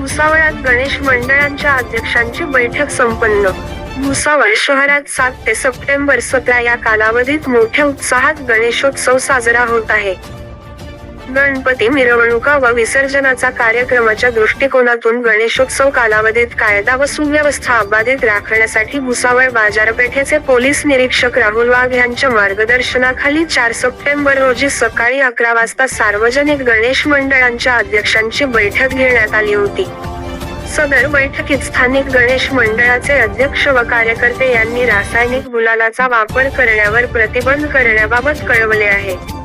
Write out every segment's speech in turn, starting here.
भुसावळात गणेश मंडळांच्या अध्यक्षांची बैठक संपन्न. भुसावळ शहरात सात ते सप्टेंबर सतरा या कालावधीत मोठ्या उत्साहात गणेशोत्सव साजरा होत आहे. गणपती मिरवणुका व विसर्जनाचा कार्यक्रमाच्या दृष्टिकोनातून गणेशोत्सव कालावधीत कायदा व सुव्यवस्था अबाधित राखण्यासाठी भुसावळ बाजारपेठेचे पोलीस निरीक्षक राहुल वाघ यांच्या मार्गदर्शनाखाली चार सप्टेंबर रोजी सकाळी अकरा वाजता सार्वजनिक गणेश मंडळांच्या अध्यक्षांची बैठक घेण्यात आली होती. सदर बैठकीत स्थानिक गणेश मंडळाचे अध्यक्ष व कार्यकर्ते यांनी रासायनिक गुलालाचा वापर करण्यावर प्रतिबंध करण्याबाबत कळवले आहे.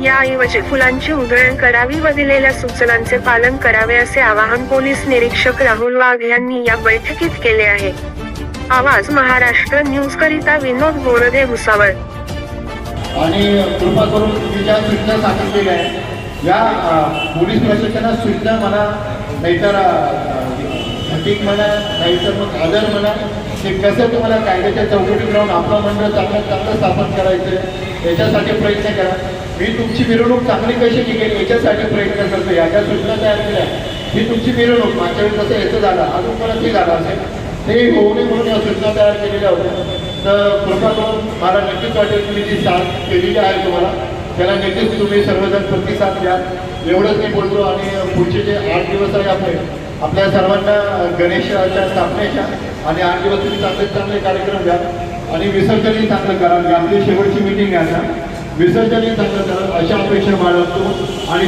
याऐवजी फुलांची उधळण करावी व दिलेल्या सूचनांचे पालन करावे असे आवाहन पोलीस निरीक्षक राहुल वाघ यांनी या बैठकीत केले आहे. आवाज महाराष्ट्र न्यूज करिता विनोद बोरदे भुसावळ. आणि कृपा करून तुम्ही ज्या सूचना सांगितलेल्या आहेत या पोलीस प्रशासनात सूचना म्हणा नाहीतर घटिक म्हणा नाहीतर मग आदर म्हणा ते कसं तुम्हाला कायद्याच्या चौकटीत राहून आपलं मंडळ चांगलं चांगलं स्थापन करायचं याच्यासाठी प्रयत्न करा. मी तुमची मिरवणूक चांगली कशी निघेल याच्यासाठी प्रयत्न करतो या ज्या सूचना तयार केल्या ही तुमची मिरवणूक मागच्या वेळी कसं याचं झालं अजून मला ते झालं असेल. ते होऊ नये म्हणून या सूचना तयार केलेल्या होत्या. तर कृपा करून मला नक्कीच वाटेल तुम्ही जी साथ केलेली आहे तुम्हाला. त्याला नक्कीच तुम्ही सर्वजण प्रतिसाद द्या. एवढंच मी बोलतो आणि पुढचे जे आठ दिवस आहे आपले आपल्या सर्वांना गणेशाच्या स्थापनेच्या आणि आठ दिवस तुम्ही चांगले चांगले कार्यक्रम घ्या. आणि विसर्जनही चांगलं करा. आपली शेवटची मीटिंग आहे विसर्जनही चांगलं करावं अशा अपेक्षा बाळगतो आणि